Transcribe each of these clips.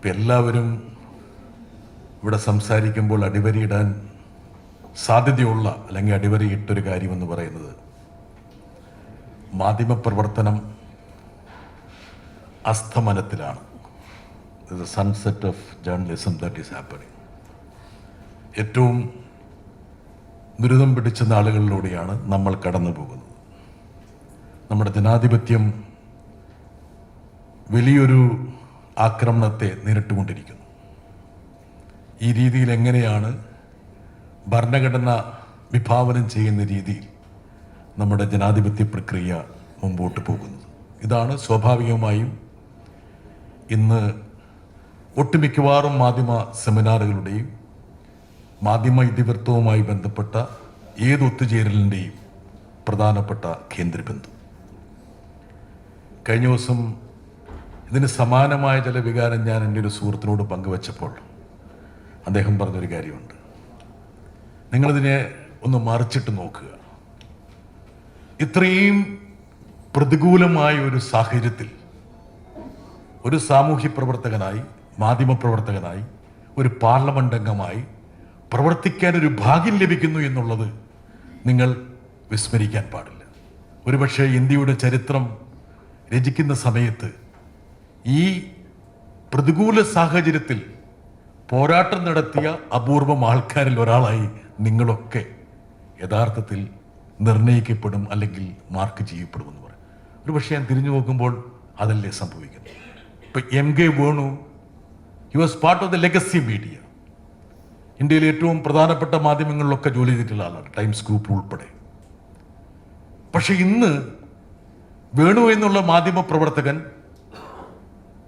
ഇപ്പം എല്ലാവരും ഇവിടെ സംസാരിക്കുമ്പോൾ അടിവരയിടാൻ സാധ്യതയുള്ള അല്ലെങ്കിൽ അടിവരയിട്ടൊരു കാര്യമെന്ന് പറയുന്നത് മാധ്യമപ്രവർത്തനം അസ്തമനത്തിലാണ്. Sunset of journalism that is happening ഏറ്റവും ദുരിതം പിടിച്ച നാളുകളിലൂടെയാണ് നമ്മൾ കടന്നു പോകുന്നത്. നമ്മുടെ ജനാധിപത്യം വലിയൊരു ആക്രമണത്തെ നേരിട്ടുകൊണ്ടിരിക്കുന്നു. ഈ രീതിയിൽ എങ്ങനെയാണ് ഭരണഘടന വിഭാവനം ചെയ്യുന്ന രീതിയിൽ നമ്മുടെ ജനാധിപത്യ പ്രക്രിയ മുമ്പോട്ട് പോകുന്നത്? ഇതാണ് സ്വാഭാവികമായും ഇന്ന് ഒട്ടുമിക്കവാറും മാധ്യമ സെമിനാറുകളുടെയും മാധ്യമ ഇതിവൃത്തവുമായി ബന്ധപ്പെട്ട ഏത് ഒത്തുചേരലിന്റെയും പ്രധാനപ്പെട്ട കേന്ദ്രബിന്ദു. കഴിഞ്ഞ ദിവസം ഇതിന് സമാനമായ ചില വികാരം ഞാൻ എന്റെ ഒരു സുഹൃത്തിനോട് പങ്കുവച്ചപ്പോൾ അദ്ദേഹം പറഞ്ഞൊരു കാര്യമുണ്ട്. നിങ്ങളിതിനെ ഒന്ന് മറിച്ചിട്ട് നോക്കുക. ഇത്രയും പ്രതികൂലമായ ഒരു സാഹചര്യത്തിൽ ഒരു സാമൂഹ്യ പ്രവർത്തകനായി മാധ്യമ പ്രവർത്തകനായി ഒരു പാർലമെന്റ് അംഗമായി പ്രവർത്തിക്കാൻ ഒരു ഭാഗ്യം ലഭിക്കുന്നു എന്നുള്ളത് നിങ്ങൾ വിസ്മരിക്കാൻ പാടില്ല. ഒരുപക്ഷെ ഇന്ത്യയുടെ ചരിത്രം രചിക്കുന്ന സമയത്ത് ഈ പ്രതികൂല സാഹചര്യത്തിൽ പോരാട്ടം നടത്തിയ അപൂർവം ആൾക്കാരിൽ ഒരാളായി നിങ്ങളൊക്കെ യഥാർത്ഥത്തിൽ നിർണയിക്കപ്പെടും അല്ലെങ്കിൽ മാർക്ക് ചെയ്യപ്പെടുമെന്ന് പറയും. ഒരു പക്ഷേ ഞാൻ തിരിഞ്ഞു നോക്കുമ്പോൾ അതല്ലേ സംഭവിക്കുന്നത്? ഇപ്പം M K Venu he was part of the legacy media ഇന്ത്യയിലെ ഏറ്റവും പ്രധാനപ്പെട്ട മാധ്യമങ്ങളിലൊക്കെ ജോലി ചെയ്തിട്ടുള്ള ആളാണ് ടൈംസ് ഗ്രൂപ്പ് ഉൾപ്പെടെ. പക്ഷെ ഇന്ന് വേണു എന്നുള്ള മാധ്യമ പ്രവർത്തകൻ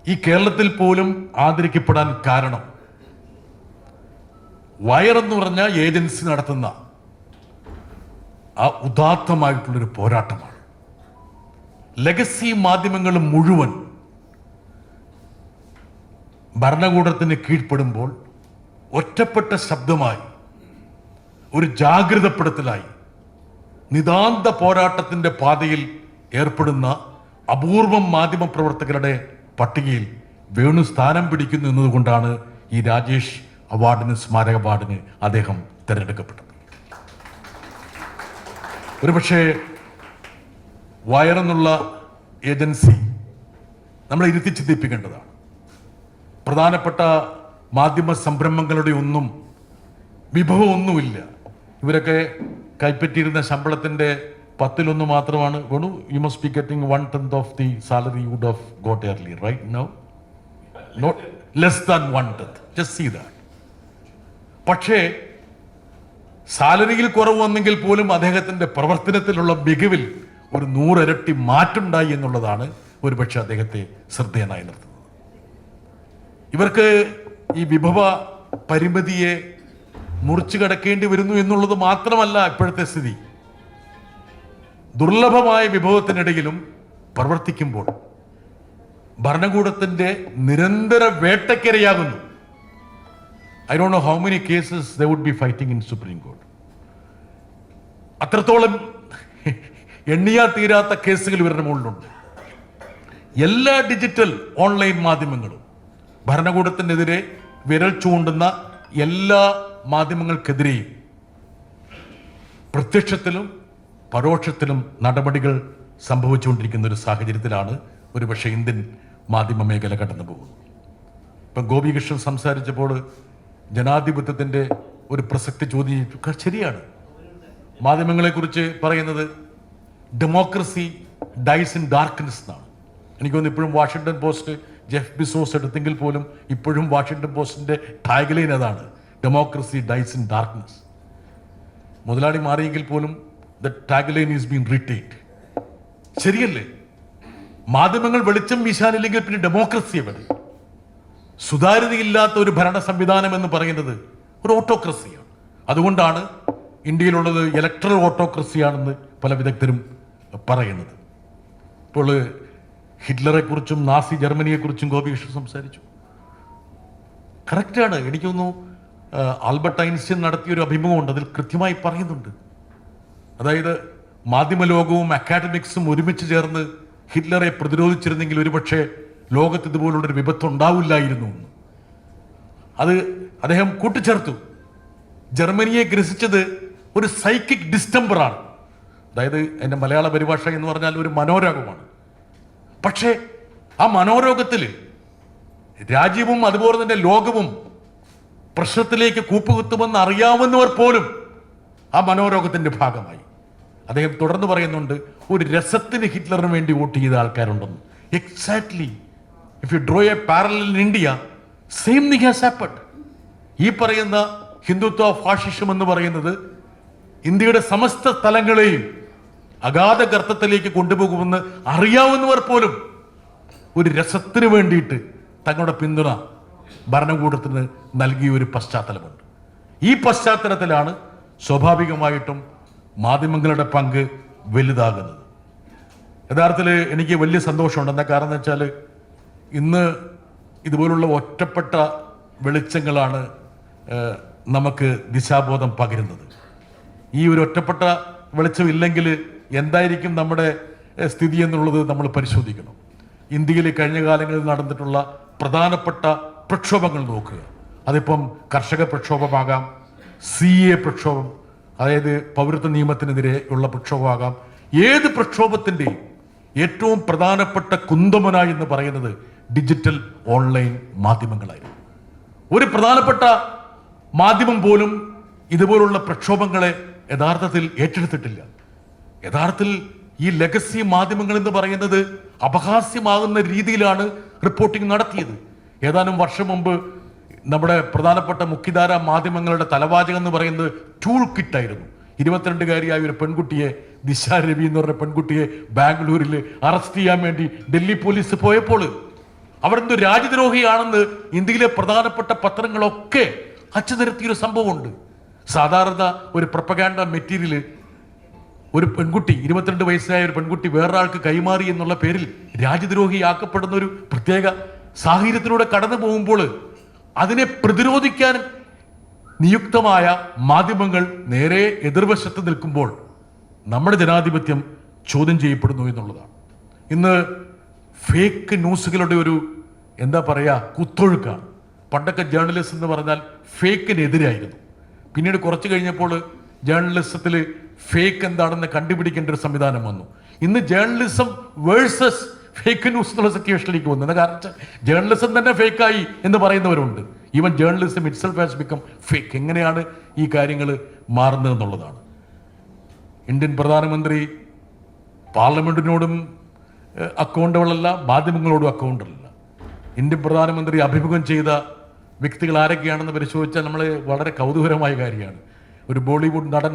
ഈ കേരളത്തിൽ പോലും ആദരിക്കപ്പെടാൻ കാരണം വയർ എന്ന് പറഞ്ഞ ഏജൻസി നടത്തുന്ന ആ ഉദാത്തമായിട്ടുള്ളൊരു പോരാട്ടമാണ്. ലെഗസി മാധ്യമങ്ങൾ മുഴുവൻ ഭരണകൂടത്തിന് കീഴ്പ്പെടുമ്പോൾ ഒറ്റപ്പെട്ട ശബ്ദമായി ഒരു ജാഗ്രതപ്പെടുത്തലായി നിതാന്ത പോരാട്ടത്തിന്റെ പാതയിൽ ഏർപ്പെടുന്ന അപൂർവം മാധ്യമ പ്രവർത്തകരുടെ പട്ടികയിൽ വേണു സ്ഥാനം പിടിക്കുന്നു എന്നതുകൊണ്ടാണ് ഈ രാജേഷ് അവാർഡിന് സ്മാരക അവാർഡിന് അദ്ദേഹം തിരഞ്ഞെടുക്കപ്പെട്ടത്. ഒരുപക്ഷെ വയറെന്നുള്ള ഏജൻസി നമ്മളെ ഇരുത്തി ചിന്തിപ്പിക്കേണ്ടതാണ്. പ്രധാനപ്പെട്ട മാധ്യമ സംരംഭങ്ങളുടെ ഒന്നും വിഭവമൊന്നുമില്ല. ഇവരൊക്കെ കൈപ്പറ്റിയിരുന്ന ശമ്പളത്തിന്റെ പത്തിലൊന്ന് മാത്രമാണ്. Venu you must be getting one tenth of the salary would have got early right now not less than one tenth just see that പക്ഷേ സാലറിയിൽ കുറവ് വന്നെങ്കിൽ പോലും അദ്ദേഹത്തിന്റെ പ്രവർത്തനത്തിലുള്ള മികവിൽ ഒരു നൂറിരട്ടി മാറ്റുണ്ടായി എന്നുള്ളതാണ് ഒരുപക്ഷെ അദ്ദേഹത്തെ ശ്രദ്ധേയനായി നിർത്തുന്നത്. ഇവർക്ക് ഈ വിഭവ പരിമിതിയെ മുറിച്ചു കടക്കേണ്ടി വരുന്നു എന്നുള്ളത് മാത്രമല്ല ഇപ്പോഴത്തെ സ്ഥിതി. ദുർലഭമായ വിഭവത്തിനിടയിലും പ്രവർത്തിക്കുമ്പോൾ ഭരണകൂടത്തിന്റെ നിരന്തര വേട്ടക്കിരയാകുന്നു. I don't know how many cases they would be fighting in Supreme Court അത്രത്തോളം എണ്ണിയാ തീരാത്ത കേസുകൾ ഇവരുടെ മുകളിലുണ്ട്. എല്ലാ ഡിജിറ്റൽ ഓൺലൈൻ മാധ്യമങ്ങളും ഭരണകൂടത്തിനെതിരെ വിരൽ ചൂണ്ടുന്ന എല്ലാ മാധ്യമങ്ങൾക്കെതിരെയും പ്രത്യക്ഷത്തിലും പരോക്ഷത്തിലും നടപടികൾ സംഭവിച്ചുകൊണ്ടിരിക്കുന്ന ഒരു സാഹചര്യത്തിലാണ് ഒരുപക്ഷെ ഇന്ത്യൻ മാധ്യമ മേഖല കടന്നു പോകുന്നത്. ഇപ്പം ഗോപികൃഷ്ണൻ സംസാരിച്ചപ്പോൾ ജനാധിപത്യത്തിന്റെ ഒരു പ്രസക്തി ചോദ്യം ശരിയാണ്. മാധ്യമങ്ങളെക്കുറിച്ച് പറയുന്നത് ഡെമോക്രസി ഡൈസ് ഇൻ ഡാർക്ക്നെസ് എന്നാണ്. എനിക്ക് തോന്നുന്നു ഇപ്പോഴും വാഷിങ്ടൺ പോസ്റ്റ് ജെഫ് ബിസോസ് എടുത്തെങ്കിൽ പോലും ഇപ്പോഴും വാഷിങ്ടൺ പോസ്റ്റിന്റെ ടാഗ്ലൈൻ അതാണ് ഡെമോക്രസി ഡൈസ് ഇൻ ഡാർക്ക്നെസ് മുതലാളി മാറിയെങ്കിൽ പോലും ദ ഈസ് ബീൻ ശരിയല്ലേ? മാധ്യമങ്ങൾ വെളിച്ചം വീശാനില്ലെങ്കിൽ പിന്നെ ഡെമോക്രസി എവിടെ? സുതാര്യതയില്ലാത്ത ഒരു ഭരണ സംവിധാനം എന്ന് പറയുന്നത് ഒരു ഓട്ടോക്രസിയാണ് അതുകൊണ്ടാണ് ഇന്ത്യയിലുള്ളത് ഇലക്ട്രൽ ഓട്ടോക്രസിയാണെന്ന് പല വിദഗ്ധരും പറയുന്നത്. ഇപ്പോൾ ഹിറ്റ്ലറെക്കുറിച്ചും നാസി ജർമ്മനിയെക്കുറിച്ചും ഗോപികൃഷ്ണൻ സംസാരിച്ചു. കറക്റ്റാണ് എനിക്ക് തോന്നുന്നു ആൽബർട്ട് ഐൻസ്റ്റീൻ നടത്തിയ ഒരു അഭിമുഖമുണ്ട്. അതിൽ കൃത്യമായി പറയുന്നുണ്ട്. അതായത് മാധ്യമ ലോകവും അക്കാഡമിക്സും ഒരുമിച്ച് ചേർന്ന് ഹിറ്റ്ലറെ പ്രതിരോധിച്ചിരുന്നെങ്കിൽ ഒരുപക്ഷെ ലോകത്ത് ഇതുപോലുള്ളൊരു വിപത്ത് ഉണ്ടാവില്ലായിരുന്നു അത് അദ്ദേഹം കൂട്ടിച്ചേർത്തു. ജർമ്മനിയെ ഗ്രസിച്ചത് ഒരു സൈക്കിക് ഡിസ്റ്റംബറാണ് അതായത് എന്റെ മലയാള പരിഭാഷ എന്ന് പറഞ്ഞാൽ ഒരു മനോരോഗമാണ്. പക്ഷേ ആ മനോരോഗത്തിൽ രാജ്യവും അതുപോലെ തന്നെ ലോകവും പ്രശ്നത്തിലേക്ക് കൂപ്പുകുത്തുമെന്ന് അറിയാവുന്നവർ പോലും ആ മനോരോഗത്തിന്റെ ഭാഗമായി. അദ്ദേഹം തുടർന്ന് പറയുന്നുണ്ട് ഒരു രസത്തിന് ഹിറ്റ്ലറിന് വേണ്ടി വോട്ട് ചെയ്ത ആൾക്കാരുണ്ടെന്ന്. Exactly if you draw a parallel in India same thing has happened ഈ പറയുന്ന ഹിന്ദുത്വ ഫാഷിസം എന്ന് പറയുന്നത് ഇന്ത്യയുടെ സമസ്ത സ്ഥലങ്ങളെയും അഗാധ ഗർത്തത്തിലേക്ക് കൊണ്ടുപോകുമെന്ന് അറിയാവുന്നവർ പോലും ഒരു രസത്തിന് വേണ്ടിയിട്ട് തങ്ങളുടെ പിന്തുണ ഭരണകൂടത്തിന് നൽകിയ ഒരു പശ്ചാത്തലമുണ്ട്. ഈ പശ്ചാത്തലത്തിലാണ് സ്വാഭാവികമായിട്ടും മാധ്യമങ്ങളുടെ പങ്ക് വലുതാകുന്നത്. യഥാർത്ഥത്തിൽ എനിക്ക് വലിയ സന്തോഷമുണ്ട്. എന്താ കാരണം എന്ന് വെച്ചാൽ ഇന്ന് ഇതുപോലുള്ള ഒറ്റപ്പെട്ട വെളിച്ചങ്ങളാണ് നമുക്ക് ദിശാബോധം പകരുന്നത്. ഈ ഒരു ഒറ്റപ്പെട്ട വെളിച്ചം ഇല്ലെങ്കിൽ എന്തായിരിക്കും നമ്മുടെ സ്ഥിതി എന്നുള്ളത് നമ്മൾ പരിശോധിക്കണം. ഇന്ത്യയിൽ കഴിഞ്ഞ കാലങ്ങളിൽ നടന്നിട്ടുള്ള പ്രധാനപ്പെട്ട പ്രക്ഷോഭങ്ങൾ നോക്കുക. അതിപ്പം കർഷക പ്രക്ഷോഭമാകാം സി എ പ്രക്ഷോഭം അതായത് പൗരത്വ നിയമത്തിനെതിരെ ഉള്ള പ്രക്ഷോഭമാകാം. ഏത് പ്രക്ഷോഭത്തിന്റെയും ഏറ്റവും പ്രധാനപ്പെട്ട കുന്തമന എന്ന് പറയുന്നത് ഡിജിറ്റൽ ഓൺലൈൻ മാധ്യമങ്ങളായിരുന്നു. ഒരു പ്രധാനപ്പെട്ട മാധ്യമം പോലും ഇതുപോലുള്ള പ്രക്ഷോഭങ്ങളെ യഥാർത്ഥത്തിൽ ഏറ്റെടുത്തിട്ടില്ല. യഥാർത്ഥത്തിൽ ഈ ലെഗസി മാധ്യമങ്ങൾ എന്ന് പറയുന്നത് അപഹാസ്യമാകുന്ന രീതിയിലാണ് റിപ്പോർട്ടിംഗ് നടത്തിയത്. ഏതാനും വർഷം മുമ്പ് നമ്മുടെ പ്രധാനപ്പെട്ട മുഖ്യധാര മാധ്യമങ്ങളുടെ തലവാചകം എന്ന് പറയുന്നത് ടൂൾ കിറ്റായിരുന്നു ഇരുപത്തിരണ്ടുകാരിയായ ഒരു പെൺകുട്ടിയെ ദിശ രവി എന്ന് പറഞ്ഞ പെൺകുട്ടിയെ ബാംഗ്ലൂരിൽ അറസ്റ്റ് ചെയ്യാൻ വേണ്ടി ഡൽഹി പോലീസ് പോയപ്പോൾ അവിടുന്ന് രാജ്യദ്രോഹിയാണെന്ന് ഇന്ത്യയിലെ പ്രധാനപ്പെട്ട പത്രങ്ങളൊക്കെ അച്ചു നിരത്തിയൊരു സംഭവമുണ്ട്. സാധാരണ ഒരു പ്രപ്പകാൻഡ മെറ്റീരിയൽ ഒരു പെൺകുട്ടി ഇരുപത്തിരണ്ട് വയസ്സായ ഒരു പെൺകുട്ടി വേറൊരാൾക്ക് കൈമാറി എന്നുള്ള പേരിൽ രാജ്യദ്രോഹിയാക്കപ്പെടുന്ന ഒരു പ്രത്യേക സാഹചര്യത്തിലൂടെ കടന്നു പോകുമ്പോൾ അതിനെ പ്രതിരോധിക്കാൻ നിയുക്തമായ മാധ്യമങ്ങൾ നേരെ എതിർവശത്ത് നിൽക്കുമ്പോൾ നമ്മുടെ ജനാധിപത്യം ചോദ്യം ചെയ്യപ്പെടുന്നു എന്നുള്ളതാണ്. ഇന്ന് ഫേക്ക് ന്യൂസുകളുടെ ഒരു എന്താ പറയുക കുത്തൊഴുക്കാണ്. പണ്ടൊക്കെ ജേർണലിസ്റ്റ് എന്ന് പറഞ്ഞാൽ ഫേക്കിനെതിരായിരുന്നു പിന്നീട് കുറച്ച് കഴിഞ്ഞപ്പോൾ ജേർണലിസത്തിൽ ഫേക്ക് എന്താണെന്ന് കണ്ടുപിടിക്കേണ്ട ഒരു സംവിധാനം വന്നു. ഇന്ന് ജേർണലിസം വേഴ്സസ് ഫേക്ക് ന്യൂസ് എന്നുള്ള സിറ്റുവേഷനിലേക്ക് വന്നു. കാരണം ജേർണലിസം തന്നെ ഫേക്കായി എന്ന് പറയുന്നവരുണ്ട്. Even journalism itself has become fake എങ്ങനെയാണ് ഈ കാര്യങ്ങൾ മാറുന്നതെന്നുള്ളതാണ് ഇന്ത്യൻ പ്രധാനമന്ത്രി പാർലമെന്റിനോടും അക്കൗണ്ടുകളല്ല മാധ്യമങ്ങളോടും അക്കൗണ്ടല്ല ഇന്ത്യൻ പ്രധാനമന്ത്രി അഭിമുഖം ചെയ്ത വ്യക്തികൾ ആരൊക്കെയാണെന്ന് പരിശോധിച്ചാൽ നമ്മൾ വളരെ കൗതുകരമായ കാര്യമാണ്. ഒരു ബോളിവുഡ് നടൻ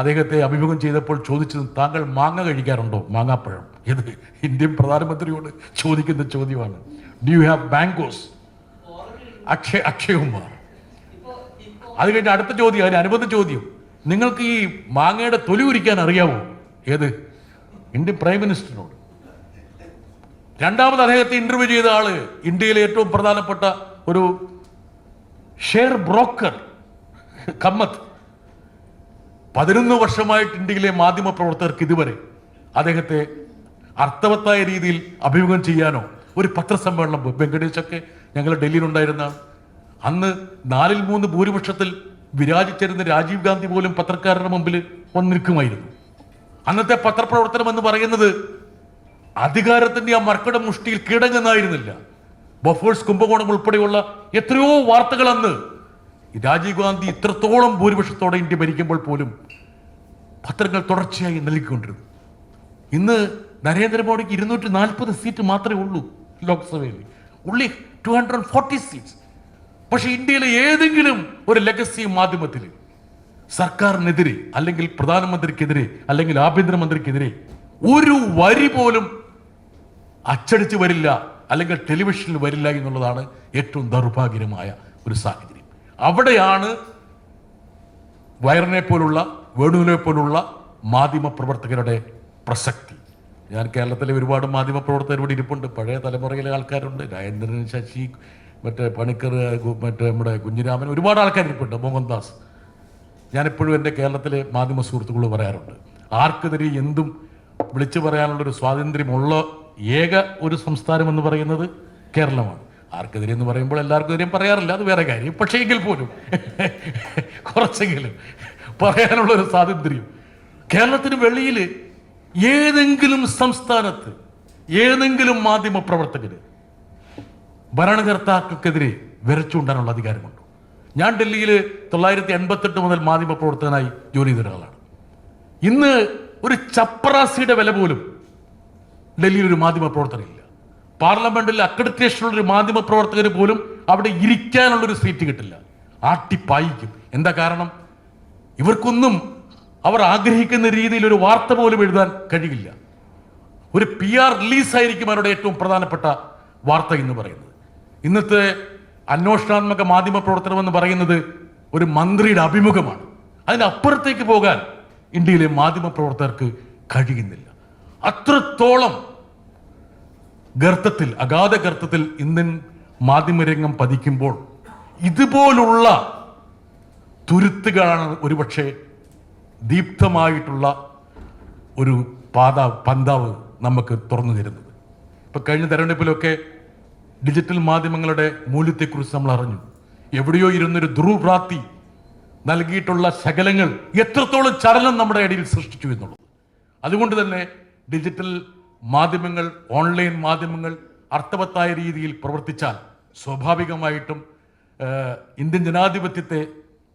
അദ്ദേഹത്തെ അഭിമുഖം ചെയ്തപ്പോൾ ചോദിച്ചത് താങ്കൾ മാങ്ങ കഴിക്കാറുണ്ടോ? മാങ്ങാപ്പഴം. ഇത് ഇന്ത്യൻ പ്രധാനമന്ത്രിയോട് ചോദിക്കുന്ന ചോദ്യമാണ്. ഡു യു ഹാവ് ബാങ്കോസ് അക്ഷയ അക്ഷയകുമാർ. അത് കഴിഞ്ഞ അടുത്ത ചോദ്യം അതിന് അനുബന്ധ ചോദ്യം. നിങ്ങൾക്ക് ഈ മാങ്ങയുടെ തൊലി ഉരിക്കാൻ അറിയാവോ? ഏത്? ഇന്ത്യൻ പ്രൈം മിനിസ്റ്ററിനോട്. രണ്ടാമത് അദ്ദേഹത്തെ ഇന്റർവ്യൂ ചെയ്ത ആൾ ഇന്ത്യയിലെ ഏറ്റവും പ്രധാനപ്പെട്ട ഒരു ഷെയർ ബ്രോക്കർ കമ്മത്ത്. പതിനൊന്ന് വർഷമായിട്ട് ഇന്ത്യയിലെ മാധ്യമ പ്രവർത്തകർക്ക് ഇതുവരെ അദ്ദേഹത്തെ അർത്ഥവത്തായ രീതിയിൽ അഭിമുഖം ചെയ്യാനോ ഒരു പത്രസമ്മേളനം. വെങ്കടേഷൊക്കെ ഞങ്ങൾ ഡൽഹിയിലുണ്ടായിരുന്ന അന്ന് നാലിൽ മൂന്ന് ഭൂരിപക്ഷത്തിൽ വിരാജിച്ചിരുന്ന രാജീവ് ഗാന്ധി പോലും പത്രക്കാരുടെ മുമ്പിൽ വന്നിരിക്കുമായിരുന്നു അന്നത്തെ പത്രപ്രവർത്തനം എന്ന് പറയുന്നത് അധികാരത്തിന്റെ ആ മർക്കട മുഷ്ടിയിൽ കീടങ്ങുന്നായിരുന്നില്ല ബഫേഴ്സ് കുംഭകോണം ഉൾപ്പെടെയുള്ള എത്രയോ വാർത്തകൾ അന്ന് രാജീവ് ഗാന്ധി ഇത്രത്തോളം ഭൂരിപക്ഷത്തോടെ ഇന്ത്യ ഭരിക്കുമ്പോൾ പോലും പത്രങ്ങൾ തുടർച്ചയായി നൽകിക്കൊണ്ടിരുന്നു. ഇന്ന് നരേന്ദ്രമോദിക്ക് ഇരുന്നൂറ്റി നാൽപ്പത് സീറ്റ് മാത്രമേ ഉള്ളൂ ലോക്സഭയിൽ. Only two hundred forty seats പക്ഷേ ഇന്ത്യയിലെ ഏതെങ്കിലും ഒരു ലെഗസി മാധ്യമത്തിൽ സർക്കാരിനെതിരെ അല്ലെങ്കിൽ പ്രധാനമന്ത്രിക്കെതിരെ അല്ലെങ്കിൽ ആഭ്യന്തരമന്ത്രിക്കെതിരെ ഒരു വരി പോലും അച്ചടിച്ച് വരില്ല അല്ലെങ്കിൽ ടെലിവിഷനിൽ വരില്ല എന്നുള്ളതാണ് ഏറ്റവും ദൗർഭാഗ്യകരമായ ഒരു സാഹചര്യം. അവിടെയാണ് വയറിനെ പോലുള്ള വേണുവിനെ പോലുള്ള മാധ്യമ പ്രവർത്തകരുടെ പ്രസക്തി. ഞാൻ കേരളത്തിലെ ഒരുപാട് മാധ്യമ പ്രവർത്തകർ ഇവിടെ ഇരിപ്പുണ്ട്. പഴയ തലമുറയിലെ ആൾക്കാരുണ്ട്. രാജേന്ദ്രൻ ശശി മറ്റേ പണിക്കർ മറ്റേ നമ്മുടെ കുഞ്ഞിരാമൻ ഒരുപാട് ആൾക്കാർ ഇരിപ്പുണ്ട്. മോഹൻദാസ്. ഞാനെപ്പോഴും എന്റെ കേരളത്തിലെ മാധ്യമ സുഹൃത്തുക്കൾ പറയാറുണ്ട്. ആർക്കെതിരെ എന്തും വിളിച്ചു പറയാനുള്ളൊരു സ്വാതന്ത്ര്യമുള്ള ഏക ഒരു സംസ്ഥാനം എന്ന് പറയുന്നത് കേരളമാണ്. ആർക്കെതിരെ എന്ന് പറയുമ്പോൾ എല്ലാവർക്കും എതിരെയും പറയാറില്ല അത് വേറെ കാര്യം. പക്ഷേ എങ്കിൽ പോലും കുറച്ചെങ്കിലും പറയാനുള്ള ഒരു സ്വാതന്ത്ര്യം. കേരളത്തിന് വെളിയിൽ ഏതെങ്കിലും സംസ്ഥാനത്ത് ഏതെങ്കിലും മാധ്യമ പ്രവർത്തകര് ഭരണകർത്താക്കൾക്കെതിരെ വിരച്ചുകൊണ്ടാനുള്ള അധികാരമുണ്ട്? ഞാൻ ഡൽഹിയിൽ തൊള്ളായിരത്തി എൺപത്തെട്ട് മുതൽ മാധ്യമ പ്രവർത്തകനായി ജോലി ചെയ്ത ഒരാളാണ്. ഇന്ന് ഒരു ചപ്പറാസിയുടെ വില പോലും ഡൽഹിയിൽ ഒരു മാധ്യമ പ്രവർത്തകരില്ല പാർലമെന്റിൽ അക്രഡിറ്റേഷനുള്ള ഒരു മാധ്യമ പ്രവർത്തകർ പോലും അവിടെ ഇരിക്കാനുള്ള ഒരു സീറ്റ് കിട്ടില്ല. ആട്ടിപ്പായിക്കും എന്താ കാരണം? ഇവർക്കൊന്നും അവർ ആഗ്രഹിക്കുന്ന രീതിയിൽ ഒരു വാർത്ത പോലും എഴുതാൻ കഴിയില്ല. ഒരു പി ആർ റിലീസായിരിക്കും അവരുടെ ഏറ്റവും പ്രധാനപ്പെട്ട വാർത്ത എന്ന് പറയുന്നത്. ഇന്നത്തെ അന്വേഷണാത്മക മാധ്യമ പ്രവർത്തനം എന്ന് പറയുന്നത് ഒരു മന്ത്രിയുടെ അഭിമുഖമാണ്. അതിനപ്പുറത്തേക്ക് പോകാൻ ഇന്ത്യയിലെ മാധ്യമ പ്രവർത്തകർക്ക് കഴിയുന്നില്ല. അത്രത്തോളം ഗർത്തത്തിൽ അഗാധ ഗർത്തത്തിൽ ഇന്ത്യൻ മാധ്യമരംഗം പതിക്കുമ്പോൾ ഇതുപോലുള്ള തുരുത്തുകളാണ് ഒരുപക്ഷെ ദീപ്തമായിട്ടുള്ള ഒരു പാത പന്താവ് നമുക്ക് തുറന്നു തരുന്നത്. ഇപ്പൊ കഴിഞ്ഞ തെരഞ്ഞെടുപ്പിലൊക്കെ ഡിജിറ്റൽ മാധ്യമങ്ങളുടെ മൂല്യത്തെക്കുറിച്ച് നമ്മൾ അറിഞ്ഞു. എവിടെയോ ഇരുന്നൊരു ധ്രുവഭ്രാത്തി നൽകിയിട്ടുള്ള ശകലങ്ങൾ എത്രത്തോളം ചലനം നമ്മുടെ ഇടയിൽ സൃഷ്ടിച്ചു എന്നുള്ളത്. അതുകൊണ്ട് തന്നെ ഡിജിറ്റൽ മാധ്യമങ്ങൾ ഓൺലൈൻ മാധ്യമങ്ങൾ അർത്ഥവത്തായ രീതിയിൽ പ്രവർത്തിച്ചാൽ സ്വാഭാവികമായിട്ടും ഇന്ത്യൻ ജനാധിപത്യത്തെ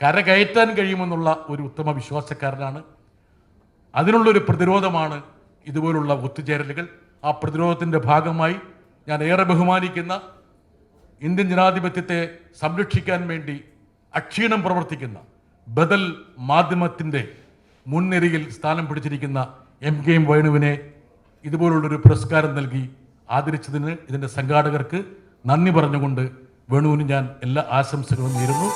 കരകയറ്റാൻ കഴിയുമെന്നുള്ള ഒരു ഉത്തമ വിശ്വാസക്കാരനാണ്. അതിനുള്ളൊരു പ്രതിരോധമാണ് ഇതുപോലുള്ള ഒത്തുചേരലുകൾ. ആ പ്രതിരോധത്തിന്റെ ഭാഗമായി ഞാൻ ഏറെ ബഹുമാനിക്കുന്ന ഇന്ത്യൻ ജനാധിപത്യത്തെ സംരക്ഷിക്കാൻ വേണ്ടി അക്ഷീണം പ്രവർത്തിക്കുന്ന ബദൽ മാധ്യമത്തിന്റെ മുൻനിരയിൽ സ്ഥാനം പിടിച്ചിരിക്കുന്ന എം കെ എം വേണുവിനെ ഇതുപോലുള്ളൊരു പുരസ്കാരം നൽകി ആദരിച്ചതിന് ഇതിന്റെ സംഘാടകർക്ക് നന്ദി പറഞ്ഞുകൊണ്ട് വേണുവിന് ഞാൻ എല്ലാ ആശംസകളും നേരുന്നു.